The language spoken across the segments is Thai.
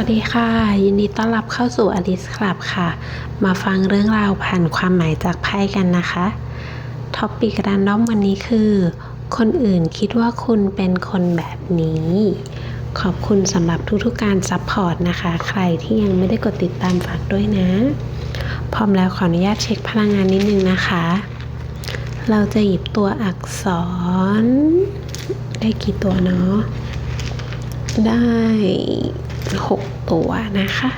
วัสดีค่ะ ยินดีต้อนรับเข้าสู่อ l ิสคลับค่ะ มาฟังเรื่องราวผ่านความหมายจากไพ่กันนะคะท็อปปิกรันดอมวันนี้คือ คนอื่นคิดว่าคุณเป็นคนแบบนี้ ขอบคุณสำหรับทุกๆการซัพพอร์ตนะคะ ใครที่ยังไม่ได้กดติดตามฝากด้วยนะ พร้อมแล้วขออนุญาตเช็คพลังงานนิดนึงนะคะ เราจะหยิบตัวอักษร ได้กี่ตัวเนาะได้ หกตัวนะคะ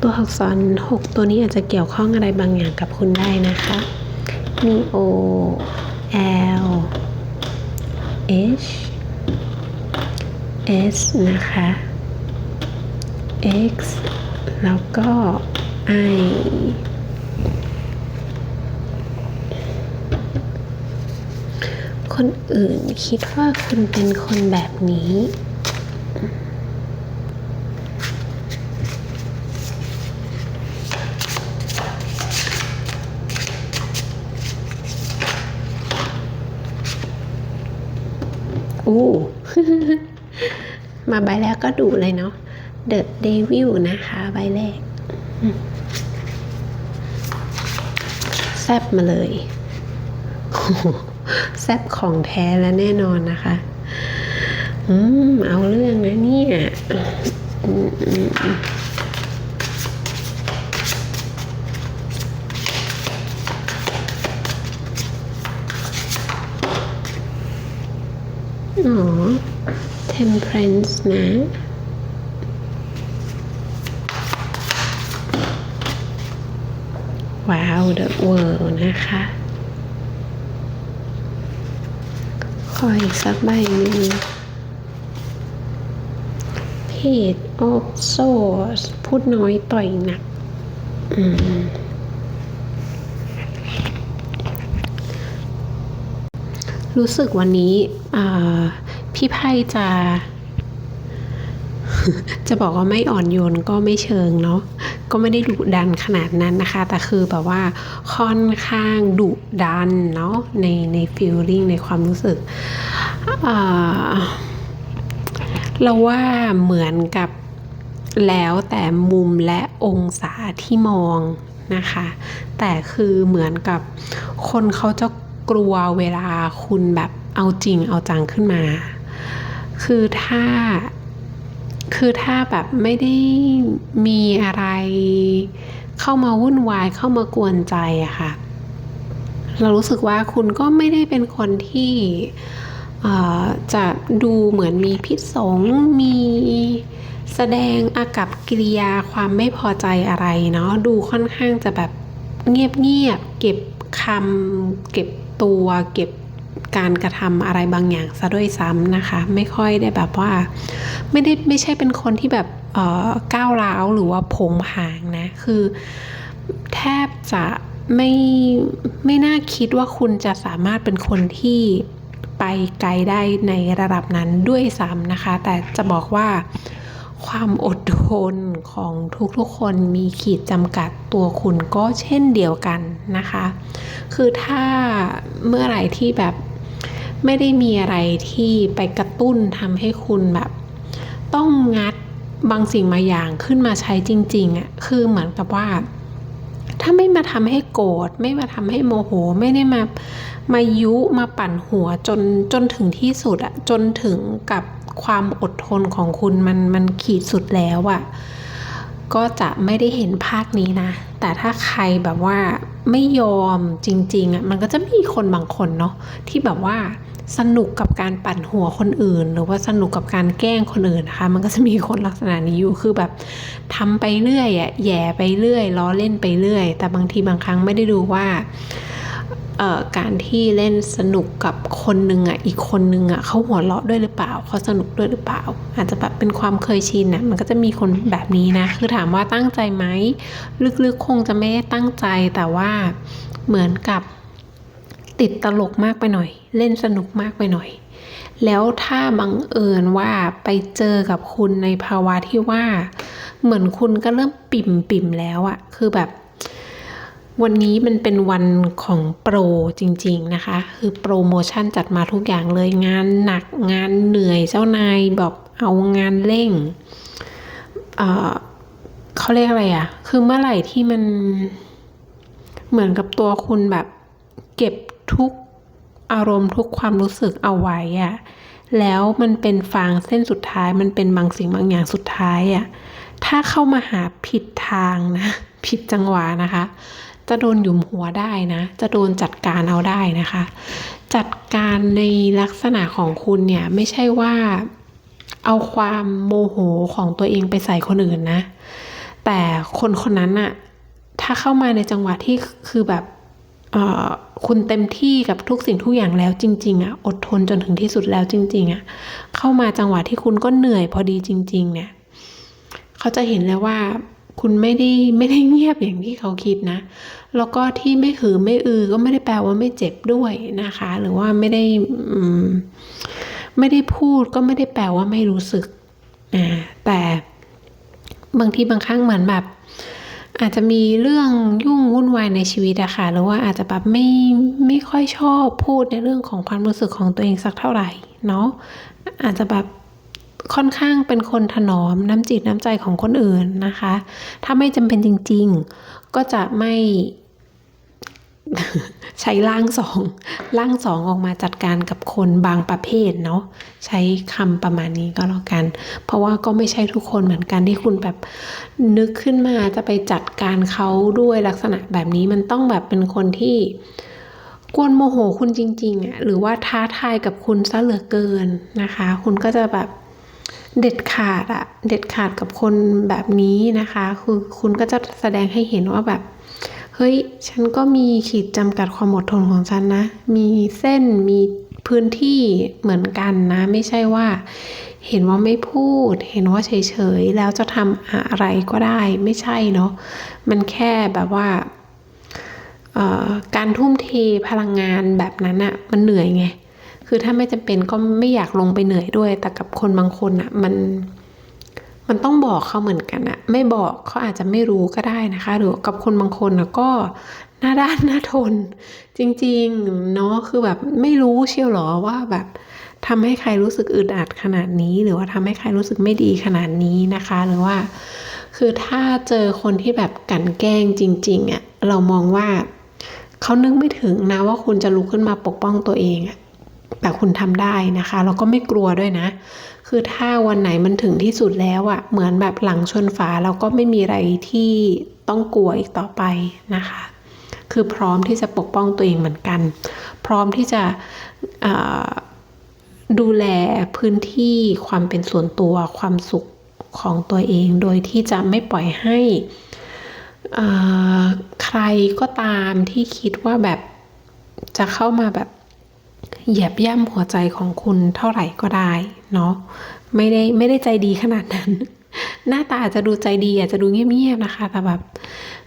ตัวอักษรหกตัวนี้อาจจะเกี่ยวข้องอะไรบางอย่างกับคุณได้นะคะ มี O L H S นะคะ X แล้วก็ I คนอื่นคิดว่าคุณเป็นคนแบบนี้ อู้มาใบแรกก็ดุเลยเนาะ The Devil นะคะใบแรกแซบมาเลยแซบของแท้แล้วแน่นอนนะคะ อืม เอาเรื่องนะเนี่ย อืมอืมอืมอ๋อ temperance นะว้าว the world นะคะ ขออีกสักใบหนึ่ง Page of Swords พูดน้อยต่อยหนัก อืม รู้สึกวันนี้พี่ไพ่จะ จะบอกว่าไม่อ่อนโยนก็ไม่เชิงเนาะก็ไม่ได้ดุดันขนาดนั้นนะคะ แต่คือแบบว่าค่อนข้างดุดันเนาะในในฟีลลิ่งในความรู้สึกเราว่าเหมือนกับแล้วแต่มุมและองศาที่มองนะคะ แต่คือเหมือนกับคนเขาจะ กลัวเวลาคุณแบบเอาจริงเอาจังขึ้นมา คือถ้า คือถ้าแบบไม่ได้มีอะไร เข้ามาวุ่นวายเข้ามากวนใจอะค่ะ เรารู้สึกว่าคุณก็ไม่ได้เป็นคนที่จะดูเหมือนมีพิษสงมีแสดงอากับกิริยาความไม่พอใจอะไรเนาะดูค่อนข้างจะแบบเงียบๆเก็บคำเก็บ ตัวเก็บการกระทำอะไรบางอย่างซะด้วยซ้ำนะคะ ไม่ค่อยได้แบบว่า ไม่ได้ไม่ใช่เป็นคนที่แบบเอ่อก้าวร้าวหรือว่าผงผางนะ คือ แทบจะไม่ไม่น่าคิดว่าคุณจะสามารถเป็นคนที่ไปไกลได้ในระดับนั้นด้วยซ้ำนะคะ แต่จะบอกว่า ความอดทนของทุกๆคนมีขีดจำกัดตัวคุณก็เช่นเดียวกันนะคะ คือถ้าเมื่อไหร่ที่แบบไม่ได้มีอะไรที่ไปกระตุ้นทำให้คุณแบบ ต้องงัดบางสิ่งบางอย่างขึ้นมาใช้จริงๆอะคือเหมือนกับว่า ถ้าไม่มาทำให้โกรธไม่มาทำให้โมโหไม่ได้มามายุมาปั่นหัวจนจนถึงที่สุดอะจนถึงกับ ความอดทนของคุณมันมันขีดสุดแล้วอะก็จะไม่ได้เห็นภาคนี้นะ แต่ถ้าใครแบบว่าไม่ยอมจริงๆอะมันก็จะมีคนบางคนเนาะที่แบบว่าสนุกกับการปั่นหัวคนอื่น หรือว่าสนุกกับการแกล้งคนอื่นนะคะ มันก็จะมีคนลักษณะนี้อยู่คือแบบทำไปเรื่อยอะแย่ไปเรื่อยล้อเล่นไปเรื่อย แต่บางทีบางครั้งไม่ได้ดูว่า การที่เล่นสนุกกับคนหนึ่งอะอีกคนหนึ่งอะเขาหัวเราะด้วยหรือเปล่าเขาสนุกด้วยหรือเปล่า อาจจะแบบเป็นความเคยชินนะมันก็จะมีคนแบบนี้นะ คือถามว่าตั้งใจไหมลึกๆคงจะไม่ได้ตั้งใจแต่ว่าเหมือนกับติดตลกมากไปหน่อย เล่นสนุกมากไปหน่อย แล้วถ้าบังเอิญว่าไปเจอกับคุณในภาวะที่ว่า เหมือนคุณก็เริ่มปิ่มปิ่มแล้วอะคือแบบ วันนี้มันเป็นวันของโปรจริงๆนะคะ คือโปรโมชั่นจัดมาทุกอย่างเลยงานหนักงานเหนื่อยเจ้านายบอกเอางานเร่งเเขาเรียกอะไรอะคือเมื่อไหร่ที่มันเหมือนกับตัวคุณแบบเก็บทุกอารมณ์ทุกความรู้สึกเอาไว้อะแล้วมันเป็นฟางเส้นสุดท้าย มันเป็นบางสิ่งบางอย่างสุดท้ายอะถ้าเข้ามาหาผิดทางนะ ผิดจังหวะนะคะ จะโดนหยุมหัวได้นะ จะโดนจัดการเอาได้นะคะ จัดการในลักษณะของคุณเนี่ยไม่ใช่ว่าเอาความโมโหของตัวเองไปใส่คนอื่นนะ แต่คนคนนั้นอะถ้าเข้ามาในจังหวะที่คือแบบคุณเต็มที่กับทุกสิ่งทุกอย่างแล้วจริงๆอะอดทนจนถึงที่สุดแล้วจริง ๆอะเข้ามาจังหวะที่คุณก็เหนื่อยพอดีจริง ๆ เนี่ย เขาจะเห็นแล้วว่า คุณไม่ได้ไม่ได้เงียบอย่างที่เขาคิดนะ แล้วก็ที่ไม่หือไม่อือก็ไม่ได้แปลว่าไม่เจ็บด้วยนะคะ หรือว่าไม่ได้ไม่ได้พูดก็ไม่ได้แปลว่าไม่รู้สึกแต่บางทีบางครั้งเหมือนแบบ อาจจะมีเรื่องยุ่งวุ่นวายในชีวิตอะค่ะหรือว่าอาจจะแบบไม่ไม่ค่อยชอบพูดในเรื่องของความรู้สึกของตัวเองสักเท่าไหร่เนาะอาจจะแบบ ค่อนข้างเป็นคนถนอมน้ำจิตน้ำใจของคนอื่นนะคะ ถ้าไม่จำเป็นจริง ๆ ก็จะไม่ใช้ร่างสองร่างสองออกมาจัดการกับคนบางประเภทเนาะใช้คำประมาณนี้ก็แล้วกัน เพราะว่าก็ไม่ใช่ทุกคนเหมือนกันที่คุณแบบนึกขึ้นมาจะไปจัดการเขาด้วยลักษณะแบบนี้มันต้องแบบเป็นคนที่กวนโมโหคุณจริงๆอะหรือว่าท้าทายกับคุณซะเหลือเกินนะคะ คุณก็จะแบบ เด็ดขาดอะเด็ดขาดกับคนแบบนี้นะคะ คือคุณก็จะแสดงให้เห็นว่าแบบ เฮ้ย ฉันก็มีขีดจำกัดความอดทนของฉันนะ มีเส้นมีพื้นที่เหมือนกันนะ ไม่ใช่ว่า เห็นว่าไม่พูด เห็นว่าเฉยๆ แล้วจะทำอะไรก็ได้ ไม่ใช่เนาะ มันแค่แบบว่าการทุ่มเทพลังงานแบบนั้นอะมันเหนื่อยไง คือถ้าไม่จำเป็นก็ไม่อยากลงไปเหนื่อยด้วย แต่กับคนบางคนอะมันมันต้องบอกเขาเหมือนกันอะไม่บอกเขาอาจจะไม่รู้ก็ได้นะคะ หรือกับคนบางคนนะก็หน้าด้านหน้าทน จริงๆเนาะคือแบบไม่รู้เชียวหรอว่าแบบทำให้ใครรู้สึกอึดอัดขนาดนี้ หรือว่าทำให้ใครรู้สึกไม่ดีขนาดนี้นะคะ หรือว่า คือถ้าเจอคนที่แบบกันแกล้งจริงๆอะเรามองว่าเขานึกไม่ถึงนะว่าคุณจะลุกขึ้นมาปกป้องตัวเองอะ แต่คุณทำได้นะคะ แล้วก็ไม่กลัวด้วยนะ คือถ้าวันไหนมันถึงที่สุดแล้วอะเหมือนแบบหลังชนฝาเราก็ไม่มีอะไรที่ต้องกลัวอีกต่อไปนะคะ คือพร้อมที่จะปกป้องตัวเองเหมือนกัน พร้อมที่จะดูแลพื้นที่ความเป็นส่วนตัวความสุขของตัวเอง โดยที่จะไม่ปล่อยให้ใครก็ตามที่คิดว่าแบบจะเข้ามาแบบ เหยียบย่ำหัวใจของคุณเท่าไหร่ก็ได้เนาะไม่ได้ไม่ได้ใจดีขนาดนั้น หน้าตาอาจจะดูใจดีอาจจะดูเงียบๆนะคะ แต่แบบ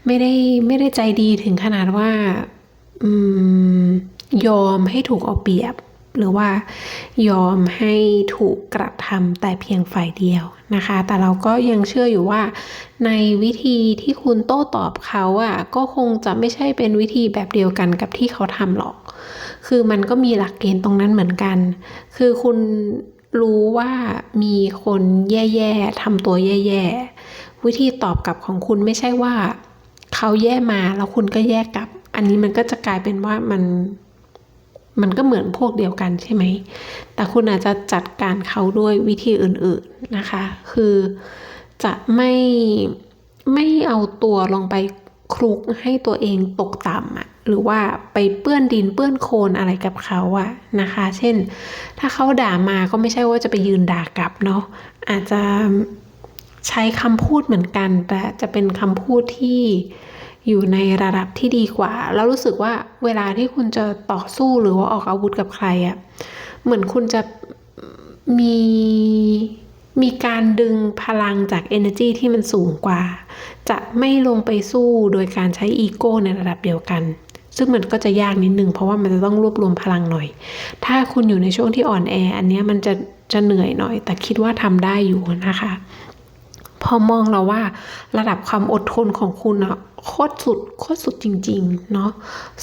ไม่ได้ไม่ได้ใจดีถึงขนาดว่าอืมยอมให้ถูกเอาเปรียบ หรือว่ายอมให้ถูกกระทำแต่เพียงฝ่ายเดียวนะคะ แต่เราก็ยังเชื่ออยู่ว่า ในวิธีที่คุณโต้ตอบเขาอะ่ะก็คงจะไม่ใช่เป็นวิธีแบบเดียวกันกับที่เขาทำหรอก คือมันก็มีหลักเกณฑ์ตรงนั้นเหมือนกัน คือคุณรู้ว่ามีคนแย่ๆทำตัวแย่ๆ วิธีตอบกลับของคุณไม่ใช่ว่าเขาแย่มาแล้วคุณก็แย่กลับ อันนี้มันก็จะกลายเป็นว่ามันมันก็เหมือนพวกเดียวกันใช่ไหม แต่คุณอาจจะจัดการเขาด้วยวิธีอื่นๆนะคะ คือจะไม่ไม่เอาตัวลงไป คลุกให้ตัวเองตกต่ำอะหรือว่าไปเปื้อนดินเปื้อนโคลนอะไรกับเขาอะนะคะ เช่น ถ้าเขาด่ามาก็ไม่ใช่ว่าจะไปยืนด่ากลับเนาะอาจจะใช้คำพูดเหมือนกัน แต่จะเป็นคำพูดที่อยู่ในระดับที่ดีกว่า แล้วรู้สึกว่าเวลาที่คุณจะต่อสู้หรือว่าออกอาวุธกับใครอะเหมือนคุณจะมี มีการดึงพลังจาก energy ที่มันสูงกว่า จะไม่ลงไปสู้โดยการใช้อีโก้ในระดับเดียวกัน ซึ่งมันก็จะยากนิดนึงเพราะว่ามันจะต้องรวบรวมพลังหน่อย ถ้าคุณอยู่ในช่วงที่อ่อนแอ อันนี้มันจะจะเหนื่อยหน่อย แต่คิดว่าทำได้อยู่นะคะ พอมองเราว่าระดับความอดทนของคุณอะโคตรสุดโคตรสุดจริง ๆ เนาะ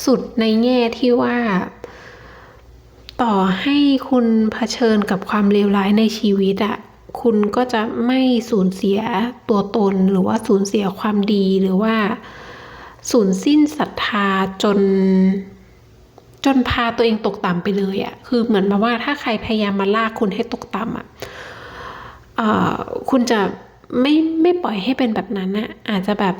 สุดในแง่ที่ว่าต่อให้คุณเผชิญกับความเลวร้ายในชีวิตอะ คุณก็จะไม่สูญเสียตัวตนหรือว่าสูญเสียความดีหรือว่า สูญสิ้นศรัทธาจน จนพาตัวเองตกต่ำไปเลยอะ่ะคือเหมือนแบบว่าถ้าใครพยายามมาลากคุณให้ตกต่ำอะ่ะคุณจะไม่ไม่ปล่อยให้เป็นแบบนั้นนะอาจจะแบบ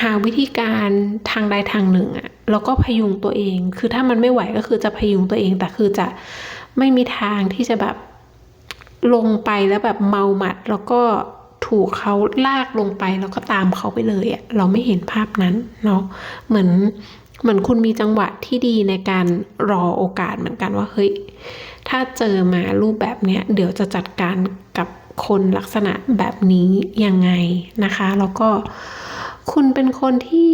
หาวิธีการทางใดทางหนึ่งอะแล้วก็พยุงตัวเอง คือถ้ามันไม่ไหวก็คือจะพยุงตัวเองแต่คือจะไม่มีทางที่จะแบบ ลงไปแล้วแบบเมาหมัด แล้วก็ถูกเขาลากลงไปแล้วก็ตามเขาไปเลยอะเราไม่เห็นภาพนั้นเนาะเหมือนเหมือนคุณมีจังหวะที่ดีในการรอโอกาสเหมือนกันว่าเฮ้ยถ้าเจอมารูปแบบเนี้ยเดี๋ยวจะจัดการกับคนลักษณะแบบนี้ยังไงนะคะ แล้วก็คุณเป็นคนที่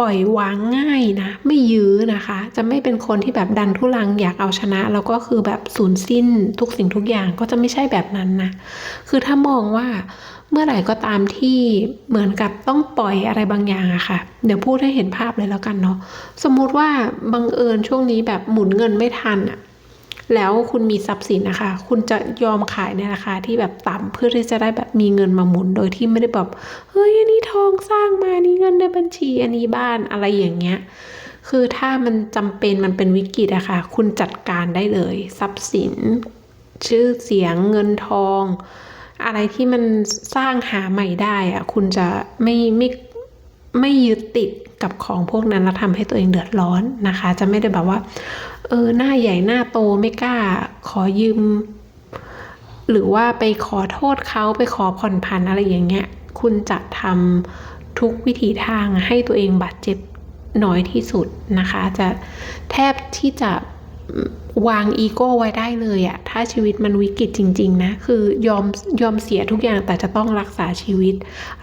ปล่อยวางง่ายนะ ไม่ยื้อนะคะ จะไม่เป็นคนที่แบบดันทุลังอยากเอาชนะ แล้วก็คือแบบสูญสิ้นทุกสิ่งทุกอย่างก็จะไม่ใช่แบบนั้นนะ คือถ้ามองว่าเมื่อไหร่ก็ตามที่เหมือนกับต้องปล่อยอะไรบางอย่างอะค่ะ เดี๋ยวพูดให้เห็นภาพเลยแล้วกันเนาะสมมุติว่าบังเอิญช่วงนี้แบบหมุนเงินไม่ทันอะ แล้วคุณมีทรัพย์สินนะคะ คุณจะยอมขายในราคาที่แบบต่ำเพื่อที่จะได้แบบมีเงินมาหมุนโดยที่ไม่ได้แบบเฮ้ยอันนี้ทองสร้างมานี่เงินในบัญชีอันนี้บ้านอะไรอย่างเงี้ยคือถ้ามันจำเป็นมันเป็นวิกฤตอะคะ่ะคุณจัดการได้เลย ทรัพย์สิน ชื่อเสียงเงินทอง อะไรที่มันสร้างหาใหม่ได้อะคุณจะไม่ไม่ไม่ยึดติดกับของพวกนั้นแล้วทำให้ตัวเองเดือดร้อนนะคะ จะไม่ได้แบบว่า เออหน้าใหญ่หน้าโตไม่กล้า ขอยืม หรือว่าไปขอโทษเขาไปขอผ่อนผันอะไรอย่างเงี้ย คุณจะทำทุกวิถีทางให้ตัวเองบาดเจ็บน้อยที่สุดนะคะ จะแทบที่จะวางอีโก้ไว้ได้เลยอะถ้าชีวิตมันวิกฤตจริง ๆ นะ คือยอมยอมเสียทุกอย่างแต่จะต้องรักษาชีวิต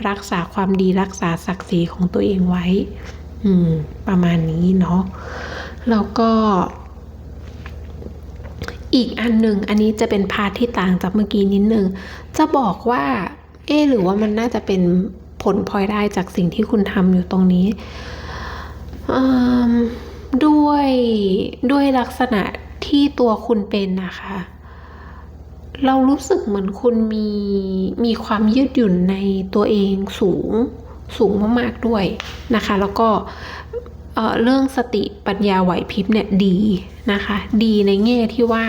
รักษาความดีรักษาศักดิ์ศรีของตัวเองไว้ อืม ประมาณนี้เนาะแล้วก็ อีกอันหนึ่งอันนี้จะเป็นพาร์ทที่ต่างจากเมื่อกี้นิดนึง จะบอกว่า เอหรือว่ามันน่าจะเป็นผลพลอยได้จากสิ่งที่คุณทำอยู่ตรงนี้ ด้วยด้วยลักษณะที่ตัวคุณเป็นนะคะ เรารู้สึกเหมือนคุณมีมีความยืดหยุ่นในตัวเองสูงสูงมากๆด้วยนะคะ แล้วก็ เเรื่องสติปัญญาไหวพริบเนี่ยดีนะคะ ดีในแง่ที่ว่า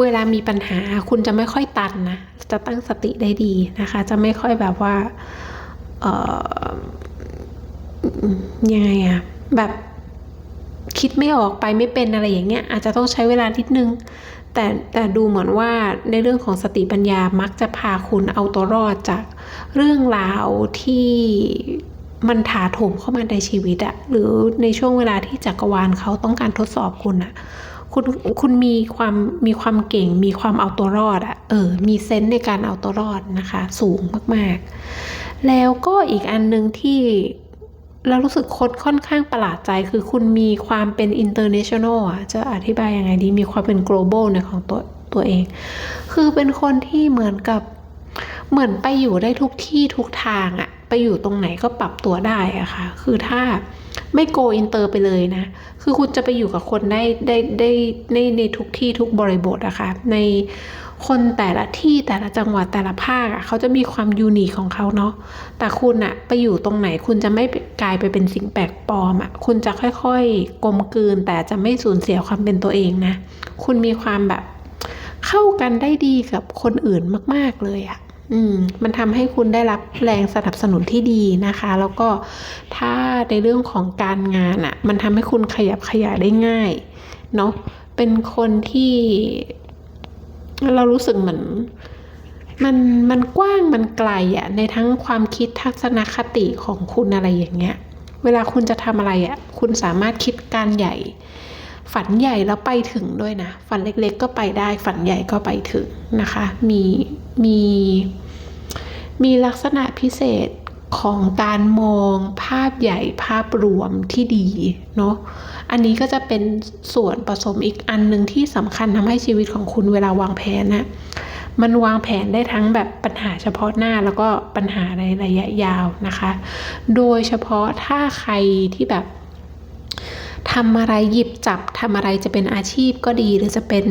เวลามีปัญหาคุณจะไม่ค่อยตันนะจะตั้งสติได้ดีนะคะ จะไม่ค่อยแบบว่าเออยังไงอะแบบคิดไม่ออกไปไม่เป็นอะไรอย่างเงี้ย อาจจะต้องใช้เวลานิดนึง แต่แต่ดูเหมือนว่าในเรื่องของสติปัญญามักจะพาคุณเอาตัวรอดจากเรื่องราวที่ มันถาโถมเข้ามาในชีวิตอะหรือในช่วงเวลาที่จักรวาลเขาต้องการทดสอบคุณอะคุณคุณมีความมีความเก่ง มีความเอาตัวรอดอะเออมีเซนส์ในการเอาตัวรอดนะคะ สูงมากๆ แล้วก็อีกอันหนึ่งที่เรารู้สึกคดค่อนข้างประหลาดใจคือคุณมีความเป็น international อะจะอธิบายยังไงดีมีความเป็น global ในของตัวตัวเอง คือเป็นคนที่เหมือนกับเหมือนไปอยู่ได้ทุกที่ทุกทางอะ ไปอยู่ตรงไหนก็ปรับตัวได้อะค่ะ คือถ้าไม่โกอินเตอร์ไปเลยนะ คือคุณจะไปอยู่กับคนได้ได้ได้ในในทุกที่ทุกบริบทอะคะ่ะ ในคนแต่ละที่แต่ละจังหวัดแต่ละภาคอะเขาจะมีความยูนิคของเขาเนาะ แต่คุณอะไปอยู่ตรงไหนคุณจะไม่กลายไปเป็นสิ่งแปลกปลอมอะคุณจะค่อยๆกลมกลืน แต่จะไม่สูญเสียความเป็นตัวเองนะ คุณมีความแบบเข้ากันได้ดีกับคนอื่นมาก ๆเลยอะ อืมมันทำให้คุณได้รับแรงสนับสนุนที่ดีนะคะ แล้วก็ถ้าในเรื่องของการงานอะ่ะ มันทำให้คุณขยับขยายได้ง่ายเนาะเป็นคนที่ เรารู้สึกเหมือน มันมันกว้างมันไกลอะ่ะในทั้งความคิดทัศนคติของคุณอะไรอย่างเงี้ย เวลาคุณจะทำอะไรอะ่ะ คุณสามารถคิดการใหญ่ ฝันใหญ่แล้วไปถึงด้วยนะ ฝันเล็กๆก็ไปได้ ฝันใหญ่ก็ไปถึงนะคะ มีมีมีลักษณะพิเศษของการมองภาพใหญ่ภาพรวมที่ดีเนาะ อันนี้ก็จะเป็นส่วนผสมอีกอันหนึ่งที่สำคัญทำให้ชีวิตของคุณเวลาวางแผนนะมันวางแผนได้ทั้งแบบปัญหาเฉพาะหน้าแล้วก็ปัญหาในระยะยาวนะคะ โดยเฉพาะถ้าใครที่แบบ ทำอะไรหยิบจับทำอะไรจะเป็นอาชีพก็ดีหรือจะเป็น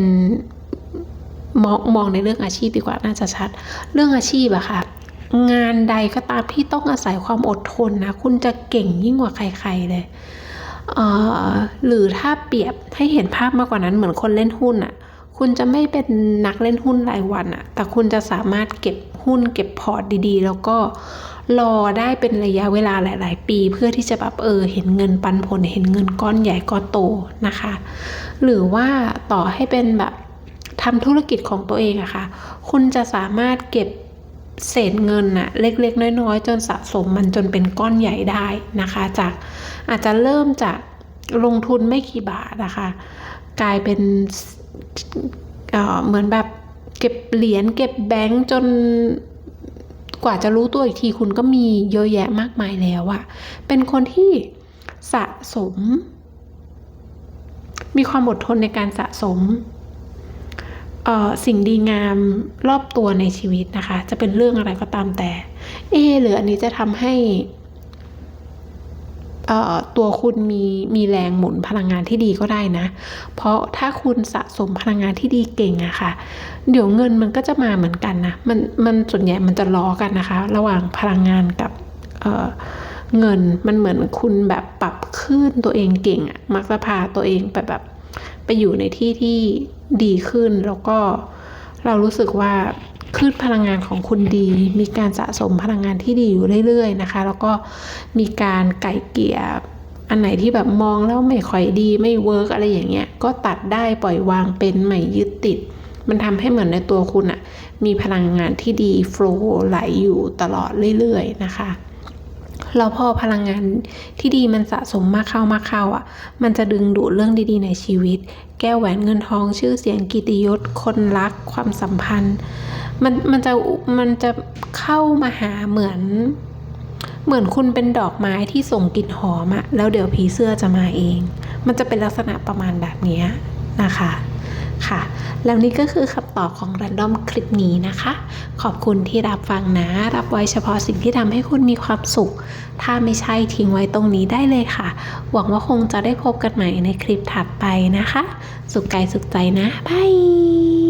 มองมองในเรื่องอาชีพดีกว่าน่าจะชัด เรื่องอาชีพอะค่ะ งานใดก็ตามที่ต้องอาศัยความอดทนนะ คุณจะเก่งยิ่งกว่าใครๆเลยเออหรือถ้าเปรียบให้เห็นภาพมากกว่านั้นเหมือนคนเล่นหุ้นอะคุณจะไม่เป็นนักเล่นหุ้นรายวันอะแต่คุณจะสามารถเก็บหุ้นเก็บพอร์ตดีๆ แล้วก็ รอได้เป็นระยะเวลาหลาย ๆ ปีเพื่อที่จะแบบเออเห็นเงินปันผลเห็นเงินก้อนใหญ่ก้อนโตนะคะ หรือว่าต่อให้เป็นแบบทำธุรกิจของตัวเองอะค่ะ คุณจะสามารถเก็บเศษเงินน่ะเล็ก ๆ น้อย ๆ จนสะสมมันจนเป็นก้อนใหญ่ได้นะคะ จากอาจจะเริ่มจากลงทุนไม่กี่บาทนะคะ กลายเป็นเออเหมือนแบบเก็บเหรียญเก็บแบงก์จน กว่าจะรู้ตัวอีกทีคุณก็มีเยอะแยะมากมายแล้วอะเป็นคนที่สะสม มีความอดทนในการสะสมสิ่งดีงามรอบตัวในชีวิตนะคะ จะเป็นเรื่องอะไรก็ตามแต่ เอหรืออันนี้จะทำให้ ตัวคุณมีมีแรงหมุนพลังงานที่ดีก็ได้นะ เพราะถ้าคุณสะสมพลังงานที่ดีเก่งอะค่ะ เดี๋ยวเงินมันก็จะมาเหมือนกันนะ มันมันส่วนใหญ่มันจะล้อกันนะคะ ระหว่างพลังงานกับเเงินมันเหมือนคุณแบบปรับขึ้นตัวเองเก่งอะมักจะพาตัวเองไปแบบไปอยู่ในที่ที่ดีขึ้นแล้วก็เรารู้สึกว่า คลื่นพลังงานของคุณดี มีการสะสมพลังงานที่ดีอยู่เรื่อยๆนะคะ แล้วก็มีการไก่เกี่ยอันไหนที่แบบมองแล้วไม่ค่อยดีไม่เวิร์กอะไรอย่างเงี้ยก็ตัดได้ปล่อยวางเป็นไม่ยึดติด มันทำให้เหมือนในตัวคุณอะมีพลังงานที่ดีโฟล์ไหลอยู่ตลอดเรื่อยๆนะคะ แล้วพอพลังงานที่ดีมันสะสมมากเข้ามากเข้าอะ มันจะดึงดูดเรื่องดีๆ ในชีวิต แก้วแหวนเงินทองชื่อเสียงกิติยศ คนรักความสัมพันธ์ มันมันจะมันจะเข้ามาหาเหมือน เหมือนคุณเป็นดอกไม้ที่ส่งกลิ่นหอมอะแล้วเดี๋ยวผีเสื้อจะมาเอง มันจะเป็นลักษณะประมาณแบบนี้นะคะ ค่ะ แล้วนี่ก็คือคำตอบของ Random คลิปนี้นะคะ ขอบคุณที่รับฟังนะ รับไว้เฉพาะสิ่งที่ทำให้คุณมีความสุข ถ้าไม่ใช่ทิ้งไว้ตรงนี้ได้เลยค่ะ หวังว่าคงจะได้พบกันใหม่ในคลิปถัดไปนะคะ สุขกายสุขใจนะบาย